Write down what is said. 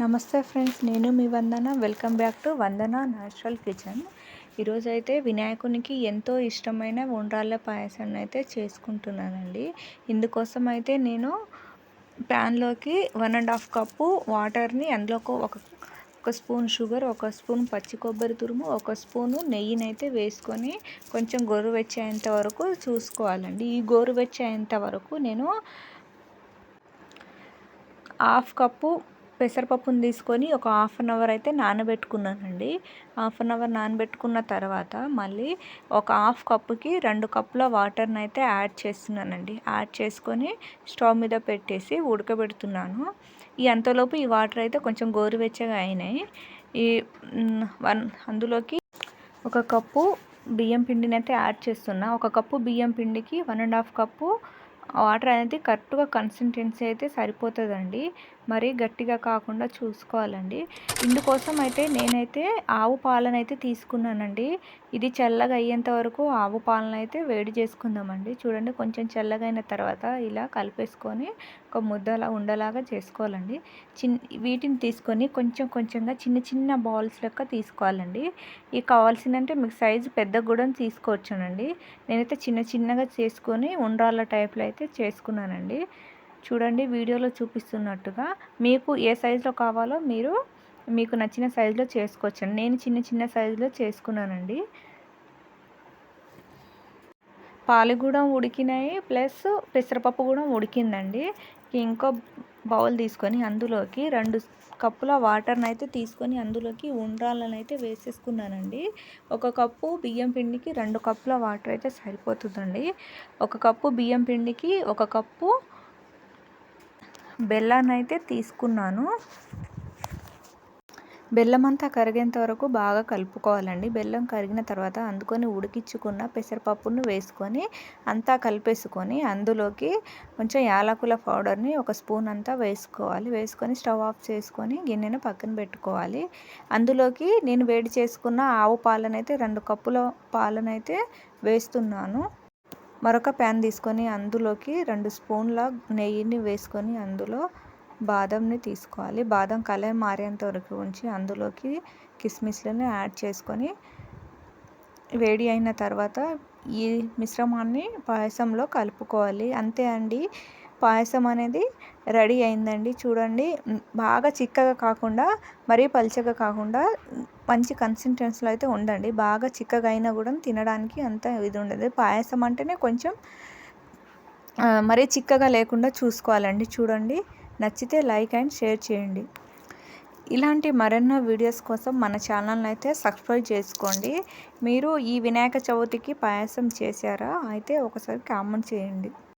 నమస్తే ఫ్రెండ్స్ నేను మీ Vandana. Welcome back to Vandana natural kitchen. ఈరోజు అయితే వినాయకునికి ఎంతో ఇష్టమైన ఉండ్రాళ్ళ పాయసాన్ని అయితే చేసుకుంటున్నానండి. ఇందుకోసం అయితే నేను ప్యాన్లోకి వన్ అండ్ హాఫ్ కప్పు వాటర్ని అందులో ఒక ఒక స్పూన్ షుగర్ ఒక స్పూన్ పచ్చి కొబ్బరి తురుము ఒక స్పూను నెయ్యిని అయితే వేసుకొని కొంచెం గోరువెచ్చేంత వరకు చూసుకోవాలండి. ఈ గోరువెచ్చేంత వరకు నేను హాఫ్ కప్పు పెసరపప్పును తీసుకొని ఒక హాఫ్ అన్ అవర్ అయితే నానబెట్టుకున్నానండి. హాఫ్ అన్ అవర్ నానబెట్టుకున్న తర్వాత మళ్ళీ ఒక హాఫ్ కప్పుకి రెండు కప్పుల వాటర్ని అయితే యాడ్ చేస్తున్నానండి. యాడ్ చేసుకొని స్టవ్ మీద పెట్టేసి ఉడకబెడుతున్నాను. ఈ అంతలోపు ఈ వాటర్ అయితే కొంచెం గోరువెచ్చగా అయినాయి. ఈ వన్ అందులోకి ఒక కప్పు బియ్యం పిండిని అయితే యాడ్ చేస్తున్నా. ఒక కప్పు బియ్యం పిండికి one and half cup water అనేది కరెక్ట్గా కన్సిస్టెన్సీ అయితే సరిపోతుందండి. మరీ గట్టిగా కాకుండా చూసుకోవాలండి. ఇందుకోసం అయితే నేనైతే ఆవు పాలన అయితే తీసుకున్నానండి. ఇది చల్లగా అయ్యేంత వరకు ఆవు పాలన అయితే వేడి చేసుకుందామండి. చూడండి కొంచెం చల్లగా అయిన తర్వాత ఇలా కలిపేసుకొని ఒక ముద్దలా ఉండలాగా చేసుకోవాలండి. చిన్ వీటిని తీసుకొని కొంచెం కొంచెంగా చిన్న చిన్న బాల్స్ లెక్క తీసుకోవాలండి. ఇవి కావాల్సిందంటే మీకు సైజు పెద్ద కూడా తీసుకోవచ్చునండి. నేనైతే చిన్న చిన్నగా చేసుకొని ఉండ్రాళ్ళ టైప్లో అయితే చేసుకున్నానండి. చూడండి వీడియోలో చూపిస్తున్నట్టుగా మీకు ఏ సైజులో కావాలో మీరు మీకు నచ్చిన సైజులో చేసుకోవచ్చండి. నేను చిన్న చిన్న సైజులో చేసుకున్నానండి. పాలు కూడా ఉడికినాయి. ప్లస్ పెసరపప్పు కూడా ఉడికిందండి. ఇంకో బౌల్ తీసుకొని అందులోకి రెండు కప్పుల వాటర్ని అయితే తీసుకొని అందులోకి ఉండ్రాలను అయితే వేసేసుకున్నానండి. ఒక కప్పు బియ్యం పిండికి రెండు కప్పుల వాటర్ అయితే సరిపోతుందండి. ఒక కప్పు బియ్యం పిండికి ఒక కప్పు బెల్లాన్ని అయితే తీసుకున్నాను. బెల్లం అంతా కరిగేంత వరకు బాగా కలుపుకోవాలండి. బెల్లం కరిగిన తర్వాత అందుకొని ఉడికించుకున్న పెసరపప్పును వేసుకొని అంతా కలిపేసుకొని అందులోకి కొంచెం యాలకుల పౌడర్ని ఒక స్పూన్ అంతా వేసుకోవాలి. వేసుకొని స్టవ్ ఆఫ్ చేసుకొని గిన్నెను పక్కన పెట్టుకోవాలి. అందులోకి నేను వేడి చేసుకున్న ఆవు పాలనైతే రెండు కప్పుల పాలనైతే వేస్తున్నాను. మరొక ప్యాన్ తీసుకొని అందులోకి రెండు స్పూన్ల నెయ్యిని వేసుకొని అందులో బాదంని తీసుకోవాలి. బాదం కలర్ మారేంత వరకు ఉంచి అందులోకి కిస్మిస్లను యాడ్ చేసుకొని వేడి అయిన తర్వాత ఈ మిశ్రమాన్ని పాయసంలో కలుపుకోవాలి. అంతే అండి. పాయసం అనేది రెడీ అయిందండి. చూడండి. బాగా చిక్కగా కాకుండా మరీ పలుచగా కాకుండా మంచి కన్సిస్టెన్సీలో అయితే ఉండండి. బాగా చిక్కగా అయినా కూడా తినడానికి అంత ఇది ఉండదు. పాయసం అంటేనే కొంచెం మరీ చిక్కగా లేకుండా చూసుకోవాలండి. చూడండి. నచ్చితే లైక్ అండ్ షేర్ చేయండి. ఇలాంటి మరెన్నో వీడియోస్ కోసం మన ఛానల్ని అయితే సబ్స్క్రైబ్ చేసుకోండి. మీరు ఈ వినాయక చవితికి పాయసం చేశారా? అయితే ఒకసారి కామెంట్ చేయండి.